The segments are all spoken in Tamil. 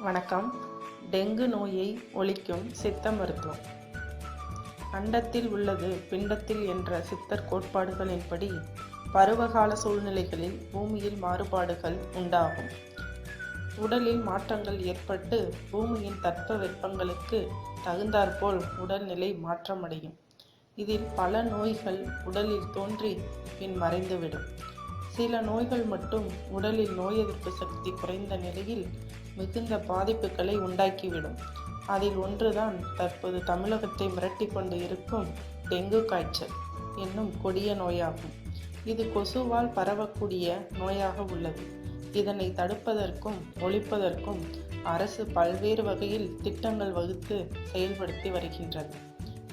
வணக்கம். டெங்கு நோயை ஒழிக்கும் சித்த மருத்துவம். அண்டத்தில் உள்ளது பிண்டத்தில் என்ற சித்தர் கோட்பாடுகளின்படி பருவகால சூழ்நிலைகளில் பூமியில் மாறுபாடுகள் உண்டாகும். உடலில் மாற்றங்கள் ஏற்பட்டு பூமியின் தட்ப வெப்பங்களுக்கு தகுந்தாற்போல் உடல்நிலை மாற்றமடையும். இதில் பல நோய்கள் உடலில் தோன்றி பின் மறைந்துவிடும். சில நோய்கள் மட்டும் உடலில் நோய் எதிர்ப்பு சக்தி குறைந்த நிலையில் மிகுந்த பாதிப்புகளை உண்டாக்கிவிடும். அதில் ஒன்றுதான் தற்போது தமிழகத்தை மிரட்டி கொண்டு இருக்கும் டெங்கு காய்ச்சல் என்னும் கொடிய நோயாகும். இது கொசுவால் பரவக்கூடிய நோயாக உள்ளது. இதனை தடுப்பதற்கும் ஒழிப்பதற்கும் அரசு பல்வேறு வகையில் திட்டங்கள் வகுத்து செயல்படுத்தி வருகின்றது.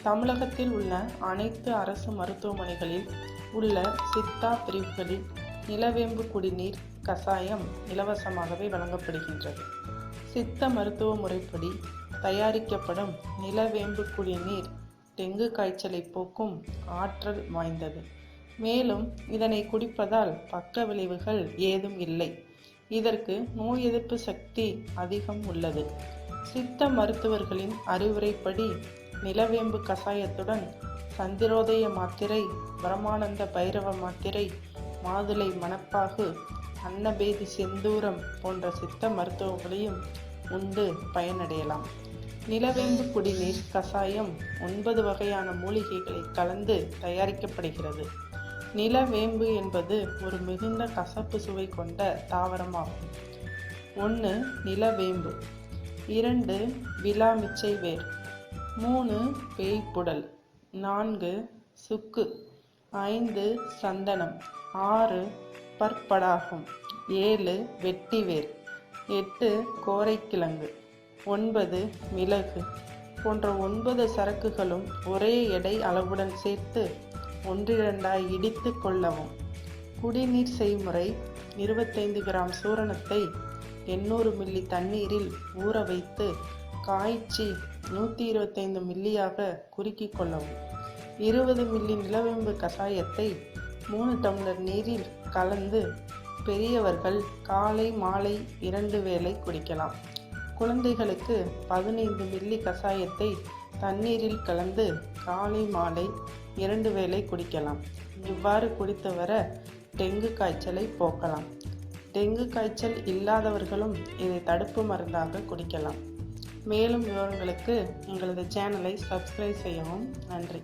தமிழகத்தில் உள்ள அனைத்து அரசு மருத்துவமனைகளில் உள்ள சித்தா பிரிவுகளில் நிலவேம்பு குடிநீர் கசாயம் இலவசமாகவே வழங்கப்படுகின்றது. சித்த மருத்துவ முறைப்படி தயாரிக்கப்படும் நிலவேம்பு குடிநீர் டெங்கு காய்ச்சலை போக்கும் ஆற்றல் வாய்ந்தது. மேலும் இதனை குடிப்பதால் பக்க விளைவுகள் ஏதும் இல்லை. இதற்கு நோய் எதிர்ப்பு சக்தி அதிகம் உள்ளது. சித்த மருத்துவர்களின் அறிவுரைப்படி நிலவேம்பு கசாயத்துடன் சந்திரோதய மாத்திரை பிரமானந்த பைரவ மாத்திரை மாதுளை மணப்பாகு அன்னபேதி செந்தூரம் போன்ற சித்த மருத்துவங்களையும் உண்டு பயனடையலாம். நிலவேம்பு குடிநீர் கசாயம் ஒன்பது வகையான மூலிகைகளை கலந்து தயாரிக்கப்படுகிறது. நிலவேம்பு என்பது ஒரு மிகுந்த கசப்பு சுவை கொண்ட தாவரமாகும். ஒன்று நிலவேம்பு இரண்டு விலாமிச்சை வேர் மூணு பேய்ப்புடல் நான்கு சுக்கு. ஐந்து சந்தனம் ஆறு பற்படாகம் ஏழு வெட்டிவேர் எட்டு கோரைக்கிழங்கு ஒன்பது மிளகு போன்ற ஒன்பது சரக்குகளும் ஒரே எடை அளவுடன் சேர்த்து ஒன்றிரண்டாய் இடித்து கொள்ளவும். குடிநீர் செய்முறை இருபத்தைந்து கிராம் சூரணத்தை எண்ணூறு மில்லி தண்ணீரில் ஊற வைத்து காய்ச்சி நூற்றி இருபத்தைந்து மில்லியாக குறுக்கிக் கொள்ளவும். இருபது மில்லி நிலவேம்பு கசாயத்தை மூணு டம்ளர் நீரில் கலந்து பெரியவர்கள் காலை மாலை இரண்டு வேளை குடிக்கலாம். குழந்தைகளுக்கு பதினைந்து மில்லி கசாயத்தை தண்ணீரில் கலந்து காலை மாலை இரண்டு வேளை குடிக்கலாம். இவ்வாறு குடித்து வர டெங்கு காய்ச்சலை போக்கலாம். டெங்கு காய்ச்சல் இல்லாதவர்களும் இதை தடுப்பு மருந்தாக குடிக்கலாம். மேலும் விவரங்களுக்கு எங்களது சேனலை சப்ஸ்கிரைப் செய்யவும் நன்றி.